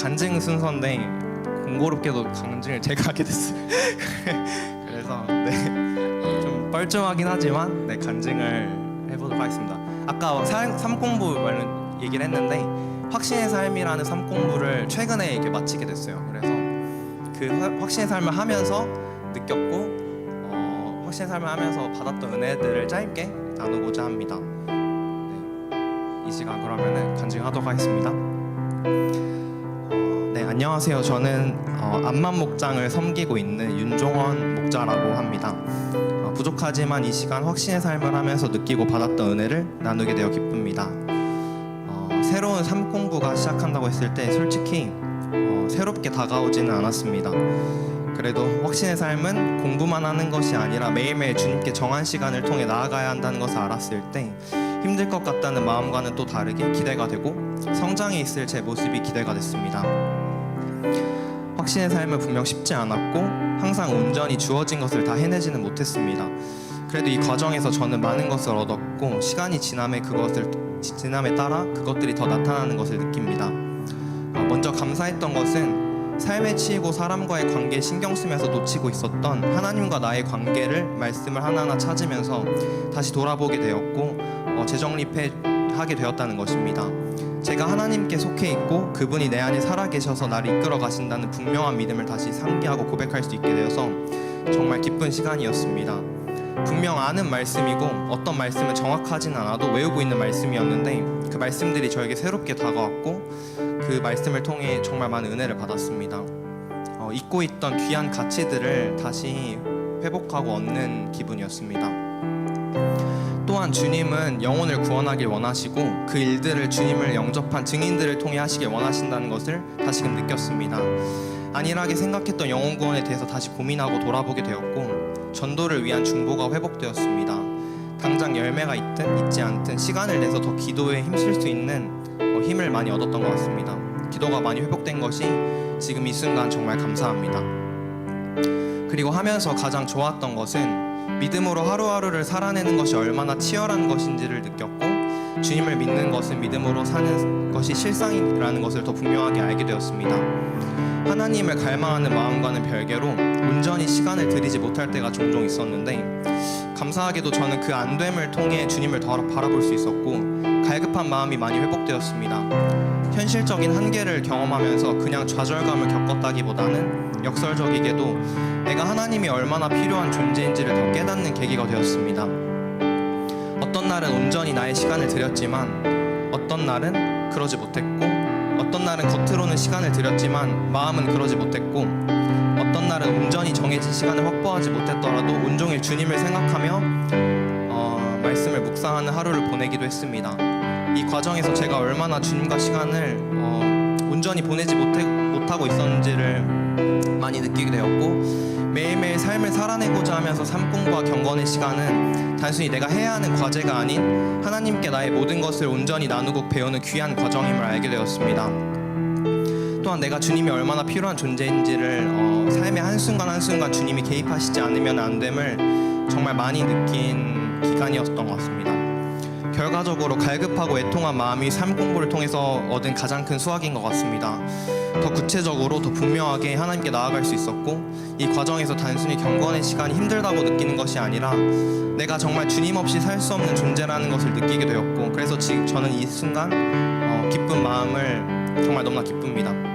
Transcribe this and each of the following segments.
간증 순서인데 공고롭게도 간증을 제가 하게 됐어요. 그래서 네, 좀 뻘쭘하긴 하지만 네, 간증을 해보도록 하겠습니다. 아까 삶, 삶 공부 관련 얘기를 했는데 확신의 삶이라는 삶 공부를 최근에 이렇게 마치게 됐어요. 그래서 그 화- 확신의 삶을 하면서 느꼈고 어, 확신의 삶을 하면서 받았던 은혜들을 짧게 나누고자 합니다. 네, 이 시간 그러면은 간증하도록 하겠습니다. 안녕하세요. 저는 어, 암만 목장을 섬기고 있는 윤종원 목자라고 합니다. 어, 부족하지만 이 시간 확신의 삶을 하면서 느끼고 받았던 은혜를 나누게 되어 기쁩니다. 어, 새로운 삶 공부가 시작한다고 했을 때 솔직히 어, 새롭게 다가오지는 않았습니다. 그래도 확신의 삶은 공부만 하는 것이 아니라 매일매일 주님께 정한 시간을 통해 나아가야 한다는 것을 알았을 때 힘들 것 같다는 마음과는 또 다르게 기대가 되고 성장해 있을 제 모습이 기대가 됐습니다. 확신의 삶은 분명 쉽지 않았고 항상 온전히 주어진 것을 다 해내지는 못했습니다. 그래도 이 과정에서 저는 많은 것을 얻었고 시간이 지남에 그것을 지남에 따라 그것들이 더 나타나는 것을 느낍니다. 어, 먼저 감사했던 것은 삶에 치이고 사람과의 관계에 신경 쓰면서 놓치고 있었던 하나님과 나의 관계를 말씀을 하나하나 찾으면서 다시 돌아보게 되었고 어, 재정립해 하게 되었다는 것입니다. 제가 하나님께 속해 있고 그분이 내 안에 살아 계셔서 나를 이끌어 가신다는 분명한 믿음을 다시 상기하고 고백할 수 있게 되어서 정말 기쁜 시간이었습니다. 분명 아는 말씀이고 어떤 말씀은 정확하진 않아도 외우고 있는 말씀이었는데 그 말씀들이 저에게 새롭게 다가왔고 그 말씀을 통해 정말 많은 은혜를 받았습니다. 어, 잊고 있던 귀한 가치들을 다시 회복하고 얻는 기분이었습니다. 또한 주님은 영혼을 구원하길 원하시고 그 일들을 주님을 영접한 증인들을 통해 하시길 원하신다는 것을 다시금 느꼈습니다. 안일하게 생각했던 영혼 구원에 대해서 다시 고민하고 돌아보게 되었고 전도를 위한 중보가 회복되었습니다. 당장 열매가 있든 있지 않든 시간을 내서 더 기도에 힘쓸 수 있는 어, 힘을 많이 얻었던 것 같습니다. 기도가 많이 회복된 것이 지금 이 순간 정말 감사합니다. 그리고 하면서 가장 좋았던 것은 믿음으로 하루하루를 살아내는 것이 얼마나 치열한 것인지를 느꼈고 주님을 믿는 것은 믿음으로 사는 것이 실상이라는 것을 더 분명하게 알게 되었습니다. 하나님을 갈망하는 마음과는 별개로 온전히 시간을 들이지 못할 때가 종종 있었는데 감사하게도 저는 그 안됨을 통해 주님을 더 바라볼 수 있었고 갈급한 마음이 많이 회복되었습니다. 현실적인 한계를 경험하면서 그냥 좌절감을 겪었다기보다는 역설적이게도 내가 하나님이 얼마나 필요한 존재인지를 더 깨닫는 계기가 되었습니다. 어떤 날은 온전히 나의 시간을 들였지만 어떤 날은 그러지 못했고 어떤 날은 겉으로는 시간을 들였지만 마음은 그러지 못했고 어떤 날은 온전히 정해진 시간을 확보하지 못했더라도 온종일 주님을 생각하며 어, 말씀을 묵상하는 하루를 보내기도 했습니다. 이 과정에서 제가 얼마나 주님과 시간을 어, 온전히 보내지 못해, 못하고 있었는지를 많이 느끼게 되었고 매일매일 삶을 살아내고자 하면서 삶 공부와 경건의 시간은 단순히 내가 해야 하는 과제가 아닌 하나님께 나의 모든 것을 온전히 나누고 배우는 귀한 과정임을 알게 되었습니다. 또한 내가 주님이 얼마나 필요한 존재인지를 어, 삶의 한순간 한순간 주님이 개입하시지 않으면 안 됨을 정말 많이 느낀 기간이었던 것 같습니다. 결과적으로 갈급하고 애통한 마음이 삶 공부를 통해서 얻은 가장 큰 수확인 것 같습니다. 더 구체적으로 더 분명하게 하나님께 나아갈 수 있었고 이 과정에서 단순히 경건의 시간이 힘들다고 느끼는 것이 아니라 내가 정말 주님 없이 살 수 없는 존재라는 것을 느끼게 되었고 그래서 지금 저는 이 순간 어, 기쁜 마음을 정말 너무나 기쁩니다.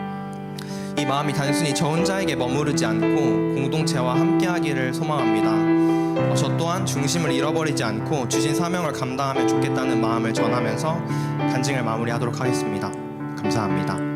이 마음이 단순히 저 혼자에게 머무르지 않고 공동체와 함께하기를 소망합니다. 어, 저 또한 중심을 잃어버리지 않고 주신 사명을 감당하면 좋겠다는 마음을 전하면서 간증을 마무리하도록 하겠습니다. 감사합니다.